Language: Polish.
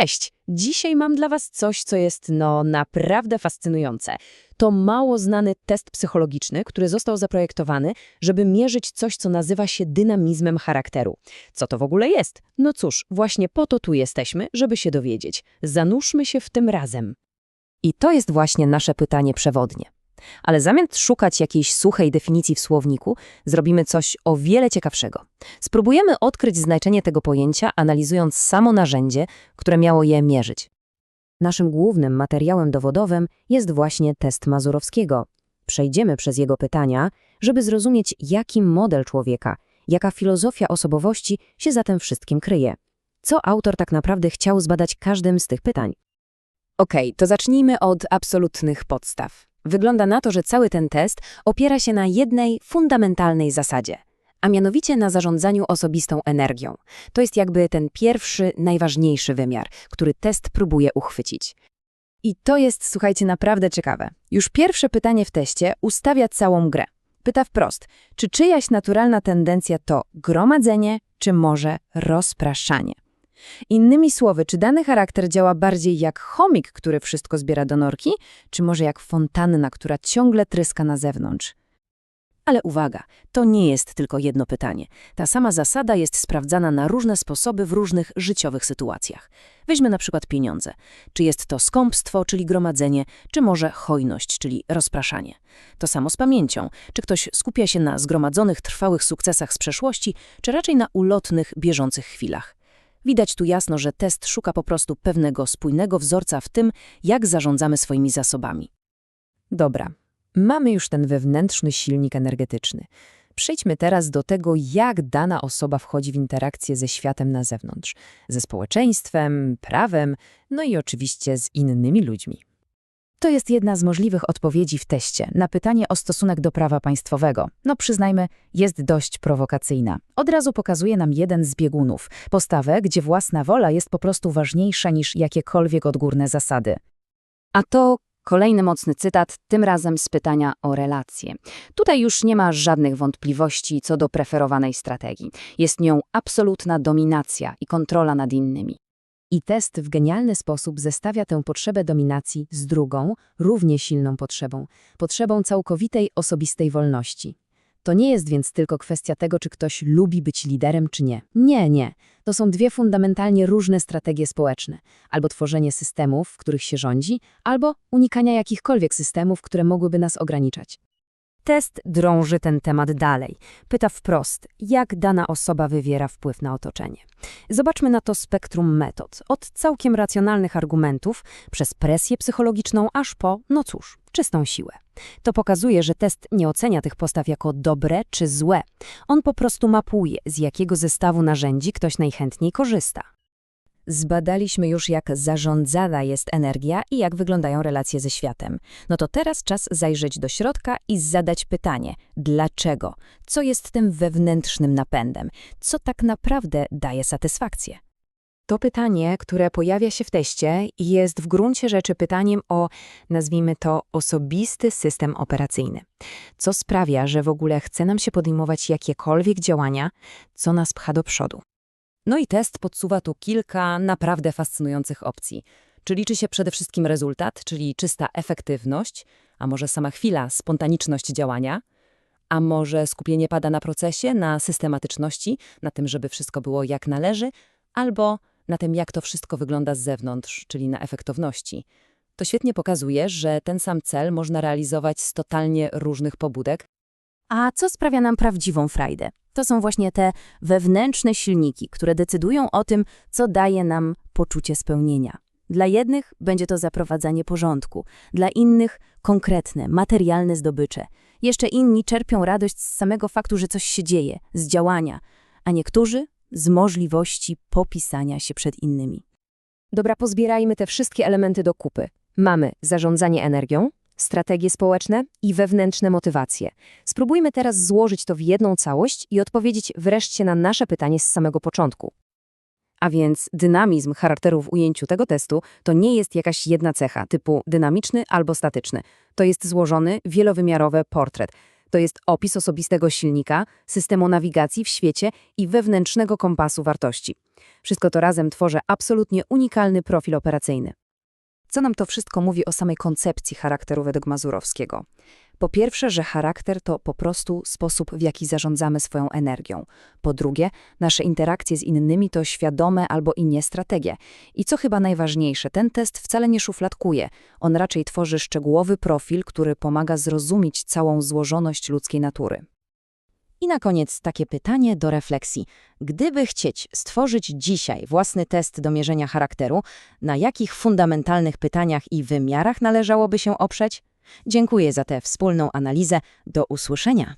Cześć! Dzisiaj mam dla Was coś, co jest no naprawdę fascynujące. To mało znany test psychologiczny, który został zaprojektowany, żeby mierzyć coś, co nazywa się dynamizmem charakteru. Co to w ogóle jest? No cóż, właśnie po to tu jesteśmy, żeby się dowiedzieć. Zanurzmy się w tym razem. I to jest właśnie nasze pytanie przewodnie. Ale zamiast szukać jakiejś suchej definicji w słowniku, zrobimy coś o wiele ciekawszego. Spróbujemy odkryć znaczenie tego pojęcia, analizując samo narzędzie, które miało je mierzyć. Naszym głównym materiałem dowodowym jest właśnie test Mazurowskiego. Przejdziemy przez jego pytania, żeby zrozumieć, jaki model człowieka, jaka filozofia osobowości się za tym wszystkim kryje. Co autor tak naprawdę chciał zbadać każdym z tych pytań. Okej, to zacznijmy od absolutnych podstaw. Wygląda na to, że cały ten test opiera się na jednej fundamentalnej zasadzie, a mianowicie na zarządzaniu osobistą energią. To jest jakby ten pierwszy, najważniejszy wymiar, który test próbuje uchwycić. I to jest, słuchajcie, naprawdę ciekawe. Już pierwsze pytanie w teście ustawia całą grę. Pyta wprost, czy czyjaś naturalna tendencja to gromadzenie, czy może rozpraszanie? Innymi słowy, czy dany charakter działa bardziej jak chomik, który wszystko zbiera do norki, czy może jak fontanna, która ciągle tryska na zewnątrz? Ale uwaga, to nie jest tylko jedno pytanie. Ta sama zasada jest sprawdzana na różne sposoby w różnych życiowych sytuacjach. Weźmy na przykład pieniądze. Czy jest to skąpstwo, czyli gromadzenie, czy może hojność, czyli rozpraszanie. To samo z pamięcią. Czy ktoś skupia się na zgromadzonych, trwałych sukcesach z przeszłości, czy raczej na ulotnych, bieżących chwilach. Widać tu jasno, że test szuka po prostu pewnego spójnego wzorca w tym, jak zarządzamy swoimi zasobami. Dobra, mamy już ten wewnętrzny silnik energetyczny. Przejdźmy teraz do tego, jak dana osoba wchodzi w interakcję ze światem na zewnątrz, ze społeczeństwem, prawem, no i oczywiście z innymi ludźmi. To jest jedna z możliwych odpowiedzi w teście na pytanie o stosunek do prawa państwowego. No przyznajmy, jest dość prowokacyjna. Od razu pokazuje nam jeden z biegunów. Postawę, gdzie własna wola jest po prostu ważniejsza niż jakiekolwiek odgórne zasady. A to kolejny mocny cytat, tym razem z pytania o relacje. Tutaj już nie ma żadnych wątpliwości co do preferowanej strategii. Jest nią absolutna dominacja i kontrola nad innymi. I test w genialny sposób zestawia tę potrzebę dominacji z drugą, równie silną potrzebą potrzebą całkowitej osobistej wolności. To nie jest więc tylko kwestia tego, czy ktoś lubi być liderem, czy nie. Nie, nie. To są dwie fundamentalnie różne strategie społeczne. Albo tworzenie systemów, w których się rządzi, albo unikania jakichkolwiek systemów, które mogłyby nas ograniczać. Test drąży ten temat dalej. Pyta wprost, jak dana osoba wywiera wpływ na otoczenie. Zobaczmy na to spektrum metod, od całkiem racjonalnych argumentów, przez presję psychologiczną, aż po, no cóż, czystą siłę. To pokazuje, że test nie ocenia tych postaw jako dobre czy złe. On po prostu mapuje, z jakiego zestawu narzędzi ktoś najchętniej korzysta. Zbadaliśmy już, jak zarządzana jest energia i jak wyglądają relacje ze światem. No to teraz czas zajrzeć do środka i zadać pytanie, dlaczego? Co jest tym wewnętrznym napędem? Co tak naprawdę daje satysfakcję? To pytanie, które pojawia się w teście, jest w gruncie rzeczy pytaniem o, nazwijmy to, osobisty system operacyjny. Co sprawia, że w ogóle chce nam się podejmować jakiekolwiek działania, co nas pcha do przodu. No i test podsuwa tu kilka naprawdę fascynujących opcji. Czy liczy się przede wszystkim rezultat, czyli czysta efektywność, a może sama chwila, spontaniczność działania, a może skupienie pada na procesie, na systematyczności, na tym, żeby wszystko było jak należy, albo na tym, jak to wszystko wygląda z zewnątrz, czyli na efektowności. To świetnie pokazuje, że ten sam cel można realizować z totalnie różnych pobudek. A co sprawia nam prawdziwą frajdę? To są właśnie te wewnętrzne silniki, które decydują o tym, co daje nam poczucie spełnienia. Dla jednych będzie to zaprowadzanie porządku, dla innych konkretne, materialne zdobycze. Jeszcze inni czerpią radość z samego faktu, że coś się dzieje, z działania, a niektórzy z możliwości popisania się przed innymi. Dobra, pozbierajmy te wszystkie elementy do kupy. Mamy zarządzanie energią, strategie społeczne i wewnętrzne motywacje. Spróbujmy teraz złożyć to w jedną całość i odpowiedzieć wreszcie na nasze pytanie z samego początku. A więc dynamizm charakteru w ujęciu tego testu to nie jest jakaś jedna cecha typu dynamiczny albo statyczny. To jest złożony, wielowymiarowy portret. To jest opis osobistego silnika, systemu nawigacji w świecie i wewnętrznego kompasu wartości. Wszystko to razem tworzy absolutnie unikalny profil operacyjny. Co nam to wszystko mówi o samej koncepcji charakteru według Mazurowskiego? Po pierwsze, że charakter to po prostu sposób, w jaki zarządzamy swoją energią. Po drugie, nasze interakcje z innymi to świadome albo i nie strategie. I co chyba najważniejsze, ten test wcale nie szufladkuje. On raczej tworzy szczegółowy profil, który pomaga zrozumieć całą złożoność ludzkiej natury. I na koniec takie pytanie do refleksji. Gdyby chcieć stworzyć dzisiaj własny test do mierzenia charakteru, na jakich fundamentalnych pytaniach i wymiarach należałoby się oprzeć? Dziękuję za tę wspólną analizę. Do usłyszenia.